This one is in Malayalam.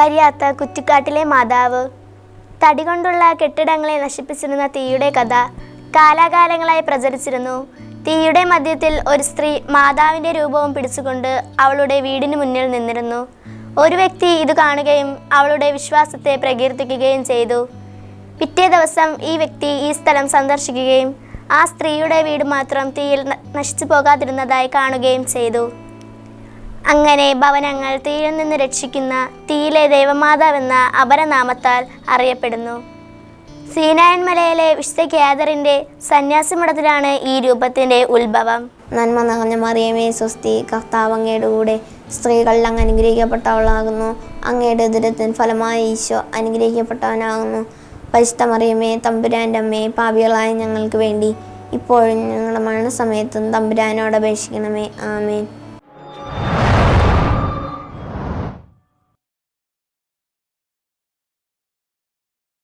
കരിയാത്ത കുറ്റിക്കാട്ടിലെ മാതാവ്. തടി കൊണ്ടുള്ള കെട്ടിടങ്ങളെ നശിപ്പിച്ചിരുന്ന തീയുടെ കഥ കാലാകാലങ്ങളായി പ്രചരിച്ചിരുന്നു. തീയുടെ മധ്യത്തിൽ ഒരു സ്ത്രീ മാതാവിന്റെ രൂപവും പിടിച്ചുകൊണ്ട് അവളുടെ വീടിന് മുന്നിൽ നിന്നിരുന്നു. ഒരു വ്യക്തി ഇത് കാണുകയും അവളുടെ വിശ്വാസത്തെ പ്രകീർത്തിക്കുകയും ചെയ്തു. പിറ്റേ ദിവസം ഈ വ്യക്തി ഈ സ്ഥലം സന്ദർശിക്കുകയും ആ സ്ത്രീയുടെ വീട് മാത്രം തീയിൽ നശിച്ചു പോകാതിരുന്നതായി കാണുകയും ചെയ്തു. അങ്ങനെ ഭവനങ്ങൾ തീയിൽ നിന്ന് രക്ഷിക്കുന്ന തീയിലെ ദേവമാതാവെന്ന അപരനാമത്താൽ അറിയപ്പെടുന്നു. സീനായൻ മലയിലെ വിശുദ്ധ സന്യാസി സന്യാസിമഠത്തിലാണ് ഈ രൂപത്തിന്റെ ഉത്ഭവം. നന്മ നിറഞ്ഞ മറിയമേ സ്വസ്തി കർത്താവ് അങ്ങയുടെ കൂടെ സ്ത്രീകൾ അങ്ങ് അനുഗ്രഹിക്കപ്പെട്ടവളാകുന്നു. അങ്ങയുടെ ഉദരത്തിൻ ഫലമായി ഈശോ അനുഗ്രഹിക്കപ്പെട്ടവനാകുന്നു. പരിശുദ്ധ മറിയമേ തമ്പുരാന്റെ അമ്മയെ പാപികളായ ഞങ്ങൾക്ക് വേണ്ടി ഇപ്പോഴും ഞങ്ങളുടെ മരണസമയത്തും തമ്പുരാനോട് അപേക്ഷിക്കണമേ. ആമേൻ.